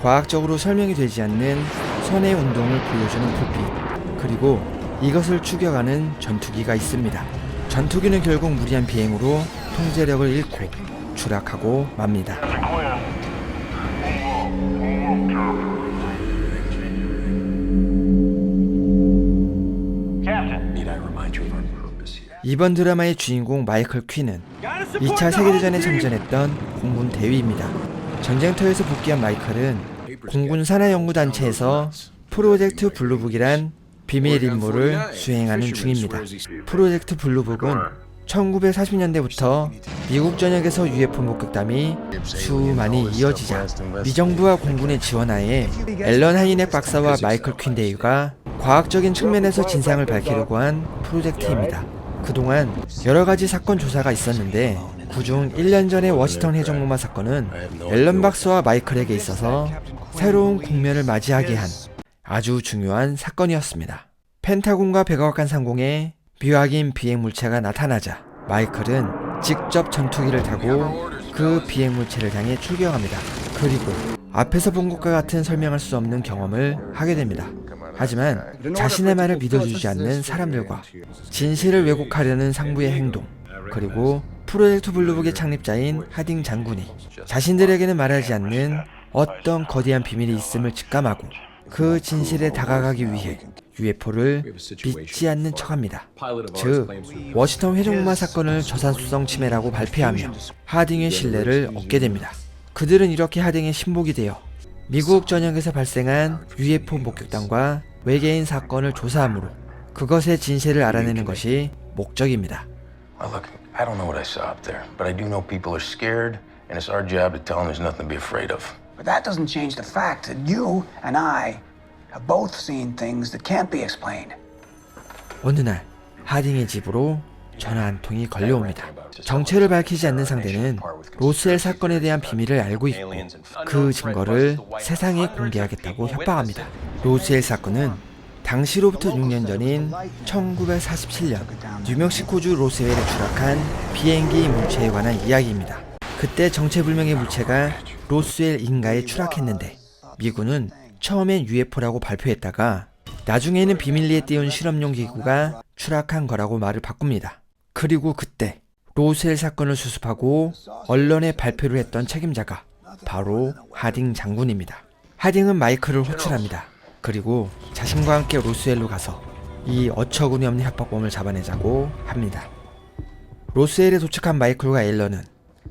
과학적으로 설명이 되지 않는 선의 운동을 보여주는 불빛 그리고 이것을 추격하는 전투기가 있습니다. 전투기는 결국 무리한 비행으로 통제력을 잃고 추락하고 맙니다. Need I remind you of our purpose here? 이번 드라마의 주인공 마이클 퀸은 2차 세계대전에 참전했던 공군 대위입니다. 전쟁터에서 복귀한 마이클은 공군 산하연구단체에서 프로젝트 블루북이란 비밀 임무를 수행하는 중입니다. 프로젝트 블루북은 1940년대부터 미국 전역에서 UFO 목격담이 수많이 이어지자 미정부와 공군의 지원하에 앨런 하이넥 박사와 마이클 퀸 대위가 과학적인 측면에서 진상을 밝히려고 한 프로젝트입니다. 그동안 여러 가지 사건 조사가 있었는데 그중 1년 전의 워싱턴 해적무마 사건은 앨런 박사와 마이클에게 있어서 새로운 국면을 맞이하게 한 아주 중요한 사건이었습니다. 펜타곤과 백악관 상공에 비확인 비행 물체가 나타나자 마이클은 직접 전투기를 타고 그 비행 물체를 향해 출격합니다. 그리고 앞에서 본 것과 같은 설명할 수 없는 경험을 하게 됩니다. 하지만 자신의 말을 믿어주지 않는 사람들과 진실을 왜곡하려는 상부의 행동 그리고 프로젝트 블루북의 창립자인 하딩 장군이 자신들에게는 말하지 않는 어떤 거대한 비밀이 있음을 직감하고 그 진실에 다가가기 위해 UFO를 믿지 않는 척합니다. 즉 워싱턴 회전무마 사건을 저산수성 침해라고 발표하며 하딩의 신뢰를 얻게 됩니다. 그들은 이렇게 하딩의 신복이 되어 미국 전역에서 발생한 UFO 목격담과 외계인 사건을 조사함으로 그것의 진실을 알아내는 것이 목적입니다. Look, I don't know what I saw up there, but I do know people are scared, and it's our job to tell them there's nothing to be afraid of. But that doesn't change the fact that you and I have both seen things that can't be explained. 어느 날 하딩의 집으로 전화 한 통이 걸려옵니다. 정체를 밝히지 않는 상대는 로스웰 사건에 대한 비밀을 알고 있고 그 증거를 세상에 공개하겠다고 협박합니다. 로스웰 사건은 당시로부터 6년 전인 1947년 뉴멕시코주 로스웰에 추락한 비행기 물체에 관한 이야기입니다. 그때 정체불명의 물체가 로스웰 인가에 추락했는데 미군은 처음엔 UFO라고 발표했다가 나중에는 비밀리에 띄운 실험용 기구가 추락한 거라고 말을 바꿉니다. 그리고 그때 로스웰 사건을 수습하고 언론에 발표를 했던 책임자가 바로 하딩 장군입니다. 하딩은 마이클을 호출합니다. 그리고 자신과 함께 로스웰로 가서 이 어처구니 없는 협박범을 잡아내자고 합니다. 로스웰에 도착한 마이클과 앨런은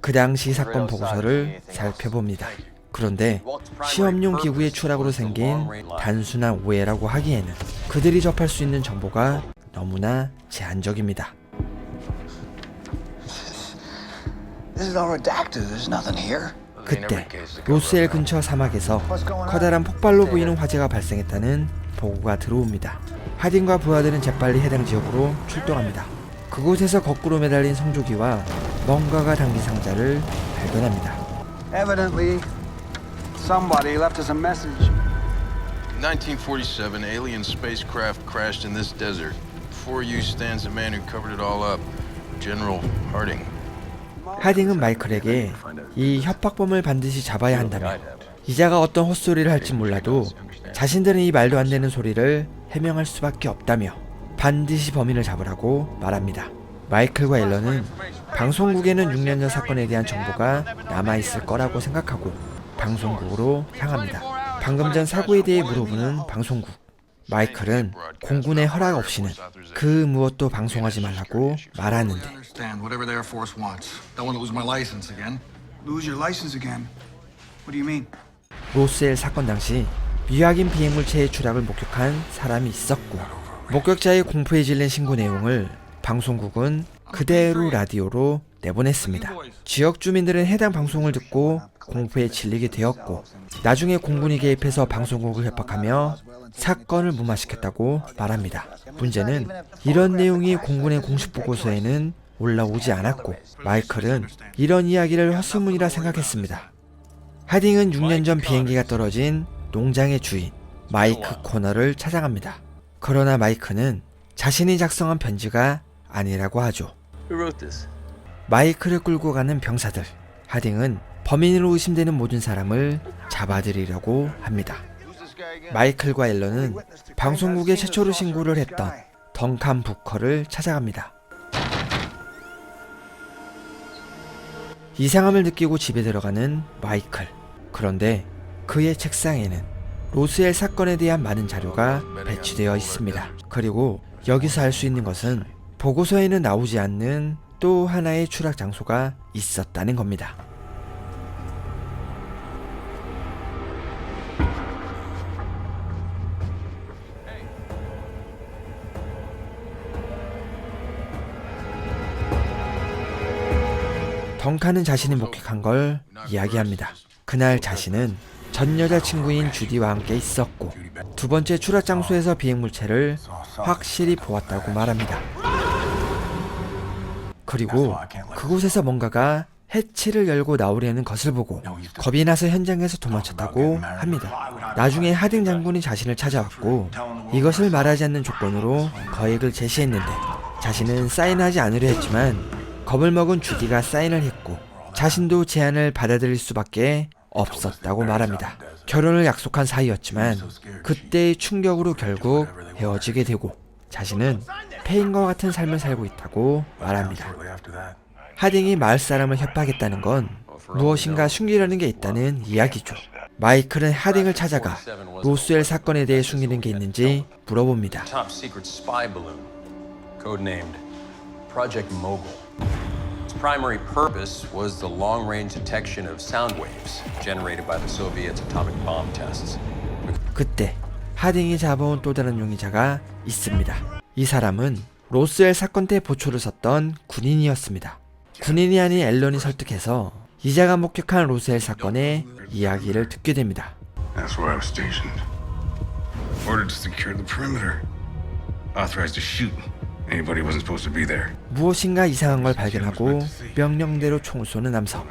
그 당시 사건 보고서를 살펴봅니다. 그런데 시험용 기구의 추락으로 생긴 단순한 오해라고 하기에는 그들이 접할 수 있는 정보가 너무나 제한적입니다. This is all redacted. There's nothing here. 그때 로스엘 근처 사막에서 커다란 폭발로 보이는 화재가 발생했다는 보고가 들어옵니다. 하딘과 부하들은 재빨리 해당 지역으로 출동합니다. 그곳에서 거꾸로 매달린 성조기와 뭔가가 담긴 상자를 발견합니다. Evidently, somebody left us a message. 1947, alien spacecraft crashed in this desert. Before you stands the man who covered it all up, General Harding. 하딩은 마이클에게 이 협박범을 반드시 잡아야 한다며 이자가 어떤 헛소리를 할지 몰라도 자신들은 이 말도 안 되는 소리를 해명할 수밖에 없다며 반드시 범인을 잡으라고 말합니다. 마이클과 앨런은 방송국에는 6년 전 사건에 대한 정보가 남아있을 거라고 생각하고 방송국으로 향합니다. 방금 전 사고에 대해 물어보는 방송국. 마이클은 공군의 허락 없이는 그 무엇도 방송하지 말라고 말하는데? 로스웰 사건 당시 미확인 비행물체의 추락을 목격한 사람이 있었고 목격자의 공포에 질린 신고 내용을 방송국은 그대로 라디오로 내보냈습니다. 지역 주민들은 해당 방송을 듣고 공포에 질리게 되었고 나중에 공군이 개입해서 방송국을 협박하며 사건을 무마시켰다고 말합니다. 문제는 이런 내용이 공군의 공식 보고서에는 올라오지 않았고 마이클은 이런 이야기를 헛소문이라 생각했습니다. 하딩은 6년 전 비행기가 떨어진 농장의 주인 마이크 코너를 찾아갑니다. 그러나 마이크는 자신이 작성한 편지가 아니라고 하죠. 마이크를 끌고 가는 병사들. 하딩은 범인으로 의심되는 모든 사람을 잡아들이려고 합니다. 마이클과 앨런은 방송국에 최초로 신고를 했던 덩칸 부커를 찾아갑니다. 이상함을 느끼고 집에 들어가는 마이클. 그런데 그의 책상에는 로스엘 사건에 대한 많은 자료가 배치되어 있습니다. 그리고 여기서 알 수 있는 것은 보고서에는 나오지 않는 또 하나의 추락 장소가 있었다는 겁니다. 덩카는 자신이 목격한 걸 이야기합니다. 그날 자신은 전 여자친구인 주디와 함께 있었고 두 번째 추락 장소에서 비행물체를 확실히 보았다고 말합니다. 그리고 그곳에서 뭔가가 해치를 열고 나오려는 것을 보고 겁이 나서 현장에서 도망쳤다고 합니다. 나중에 하딩 장군이 자신을 찾아왔고 이것을 말하지 않는 조건으로 거액을 제시했는데 자신은 사인하지 않으려 했지만 겁을 먹은 주디가 사인을 했고 자신도 제안을 받아들일 수밖에 없었다고 말합니다. 결혼을 약속한 사이였지만 그때의 충격으로 결국 헤어지게 되고 자신은 폐인과 같은 삶을 살고 있다고 말합니다. 하딩이 마을 사람을 협박했다는 건 무엇인가 숨기려는 게 있다는 이야기죠. 마이클은 하딩을 찾아가 로스웰 사건에 대해 숨기는 게 있는지 물어봅니다. Top secret spy balloon, codenamed Project Mogul. Its primary purpose was the long range detection of sound waves generated by the Soviets' atomic bomb tests. 그때 하딩이 잡아온 또 다른 용의자가 있습니다. 이 사람은 로스웰 사건 때 보초를 섰던 군인이었습니다. 군인이 아닌 앨런이 설득해서 이자가 목격한 로스웰 사건의 이야기를 듣게 됩니다. That's where I was stationed. Ordered to secure the perimeter. Authorized to shoot anybody who wasn't supposed to be there. 무엇인가 이상한 걸 발견하고 명령대로 총을 쏘는 남성.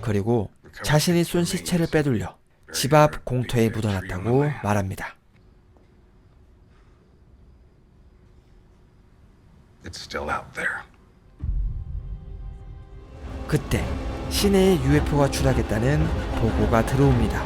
그리고 자신이 쏜 시체를 빼돌려 집 앞 공터에 묻어놨다고 말합니다. It's still out there. 그때 시내에 UFO가 추락했다는 보고가 들어옵니다.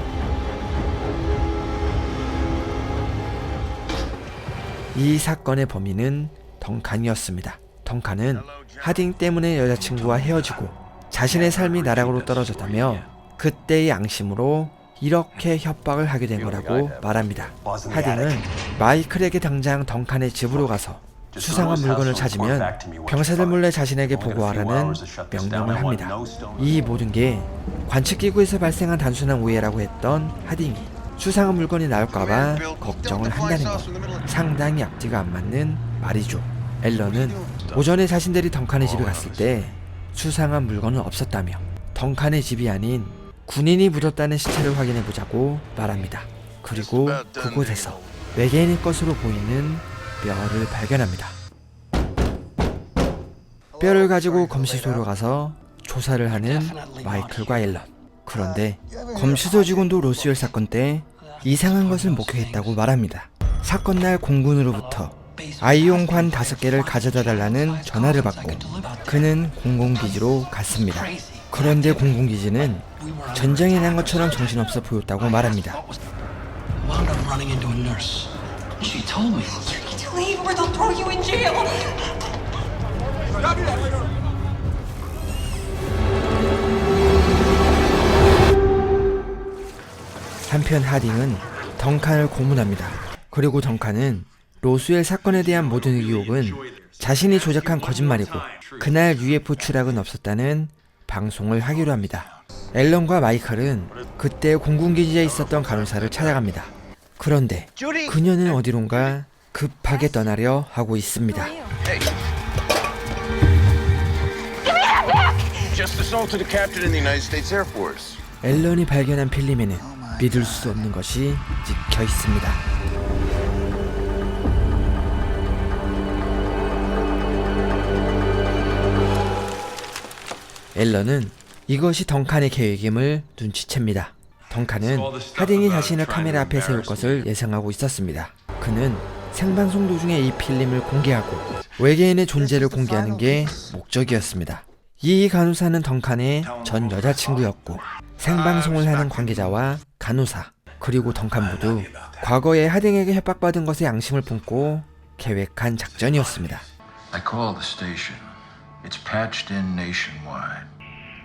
이 사건의 범인은 덩칸이었습니다. 덩칸은 하딩 때문에 여자친구와 헤어지고 자신의 삶이 나락으로 떨어졌다며 그때의 양심으로 이렇게 협박을 하게 된 거라고 말합니다. 하딩은 마이클에게 당장 덩칸의 집으로 가서 수상한 물건을 찾으면 병사들 몰래 자신에게 보고하라는 명령을 합니다. 이 모든 게 관측기구에서 발생한 단순한 오해라고 했던 하딩이 수상한 물건이 나올까봐 걱정을 한다는 것 상당히 앞뒤가 안 맞는 말이죠. 앨런은 오전에 자신들이 덩칸의 집에 갔을 때 수상한 물건은 없었다며 덩칸의 집이 아닌 군인이 묻었다는 시체를 확인해 보자고 말합니다. 그리고 그곳에서 외계인의 것으로 보이는 뼈를 발견합니다. 뼈를 가지고 검시소로 가서 조사를 하는 마이클과 앨런. 그런데 검시소 직원도 로스웰 사건 때 이상한 것을 목격했다고 말합니다. 사건 날 공군으로부터 아이용관 다섯 개를 가져다 달라는 전화를 받고 그는 공공기지로 갔습니다. 그런데 공공기지는 전쟁이 난 것처럼 정신없어 보였다고 말합니다. Leave or they'll throw you in jail. 한편 하딩은 덩칸을 고문합니다. 그리고 덩칸은 로스웰 사건에 대한 모든 의혹은 자신이 조작한 거짓말이고 그날 UFO 추락은 없었다는 방송을 하기로 합니다. 앨런과 마이클은 그때 공군기지에 있었던 간호사를 찾아갑니다. 그런데 그녀는 어디론가 급하게 떠나려 하고 있습니다. 앨런이 발견한 필름에는 믿을 수 없는 것이 찍혀 있습니다. 앨런은 이것이 덩칸의 계획임을 눈치챕니다. 덩칸은 하딩이 자신을 카메라 앞에 세울 것을 예상하고 있었습니다. 그는 생방송 도중에 이 필름을 공개하고 외계인의 존재를 공개하는 게 목적이었습니다. 이 간호사는 덩칸의 전 여자친구였고 생방송을 하는 관계자와 간호사 그리고 덩칸 모두 과거에 하딩에게 협박받은 것에 양심을 품고 계획한 작전이었습니다. I call the station. It's patched in nationwide.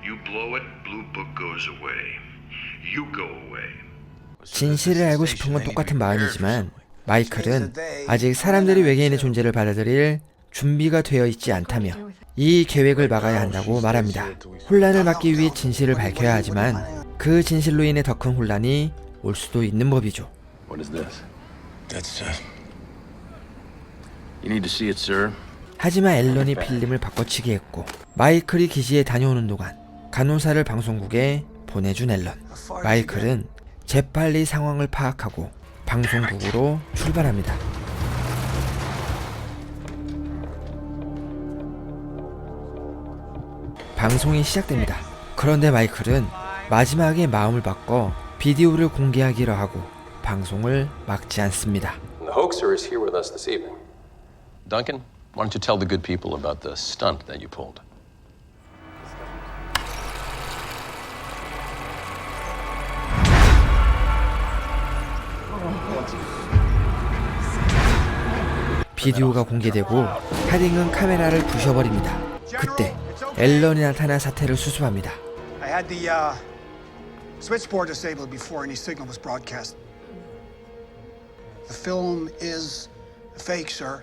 You blow it, Blue Book goes away. You go away. 진실을 알고 싶은 건 똑같은 마음이지만 마이클은 아직 사람들이 외계인의 존재를 받아들일 준비가 되어 있지 않다며 이 계획을 막아야 한다고 말합니다. 혼란을 막기 위해 진실을 밝혀야 하지만 그 진실로 인해 더 큰 혼란이 올 수도 있는 법이죠. What is this? That's. You need to see it, sir. 하지만 앨런이 필름을 바꿔치기 했고 마이클이 기지에 다녀오는 동안 간호사를 방송국에 보내준 앨런. 마이클은 재빨리 상황을 파악하고 방송국으로 출발합니다. 방송이 시작됩니다. 그런데 마이클은 마지막에 마음을 바꿔 비디오를 공개하기로 하고 방송을 막지 않습니다. The hoaxer is here with us this evening. Duncan, why don't you tell the good people about the stunt that you pulled? 비디오가 공개되고 하딩은 카메라를 부셔버립니다. 그때 앨런이 나타나 사태를 수습합니다. I had the uh, switchboard disabled before any signal was broadcast. The film is fake, sir.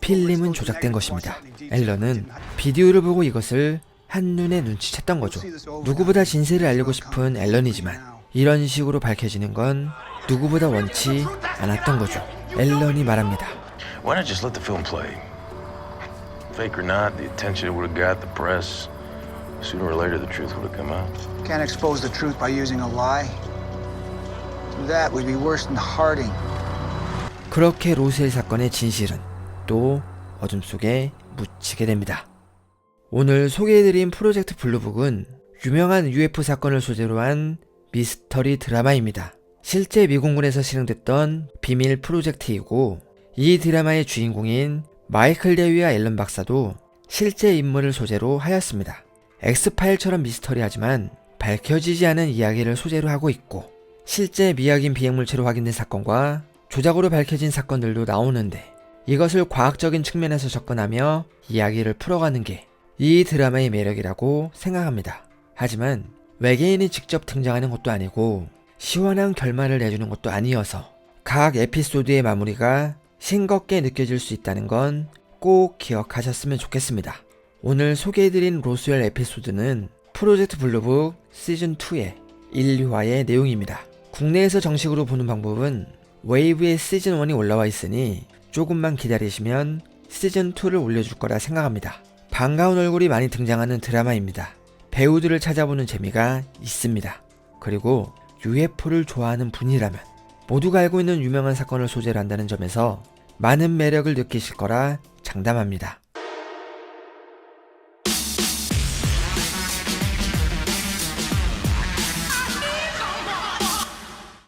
필름은 조작된 것입니다. 앨런은 비디오를 보고 이것을 한눈에 눈치챘던 거죠. 누구보다 진실을 알려고 싶은 앨런이지만 이런 식으로 밝혀지는 건 누구보다 원치 않았던 거죠. 앨런이 말합니다. Why not just let the film play? Fake or not, the attention it would have got, the press. Sooner or later, the truth would have come out. Can't expose the truth by using a lie. That would be worse than Harding. 그렇게 로스웰 사건의 진실은 또 어둠 속에 묻히게 됩니다. 오늘 소개해드린 프로젝트 블루북은 유명한 UFO 사건을 소재로 한 미스터리 드라마입니다. 실제 미공군에서 실행됐던 비밀 프로젝트이고 이 드라마의 주인공인 마이클 데위와 앨런 박사도 실제 인물을 소재로 하였습니다. 엑스파일처럼 미스터리하지만 밝혀지지 않은 이야기를 소재로 하고 있고 실제 미확인 비행물체로 확인된 사건과 조작으로 밝혀진 사건들도 나오는데 이것을 과학적인 측면에서 접근하며 이야기를 풀어가는 게 이 드라마의 매력이라고 생각합니다. 하지만 외계인이 직접 등장하는 것도 아니고 시원한 결말을 내주는 것도 아니어서 각 에피소드의 마무리가 싱겁게 느껴질 수 있다는 건 꼭 기억하셨으면 좋겠습니다. 오늘 소개해드린 로스웰 에피소드는 프로젝트 블루북 시즌2의 1, 2화의 내용입니다. 국내에서 정식으로 보는 방법은 웨이브의 시즌1이 올라와 있으니 조금만 기다리시면 시즌2를 올려줄 거라 생각합니다. 반가운 얼굴이 많이 등장하는 드라마입니다. 배우들을 찾아보는 재미가 있습니다. 그리고 UFO를 좋아하는 분이라면 모두가 알고 있는 유명한 사건을 소재로 한다는 점에서 많은 매력을 느끼실 거라 장담합니다.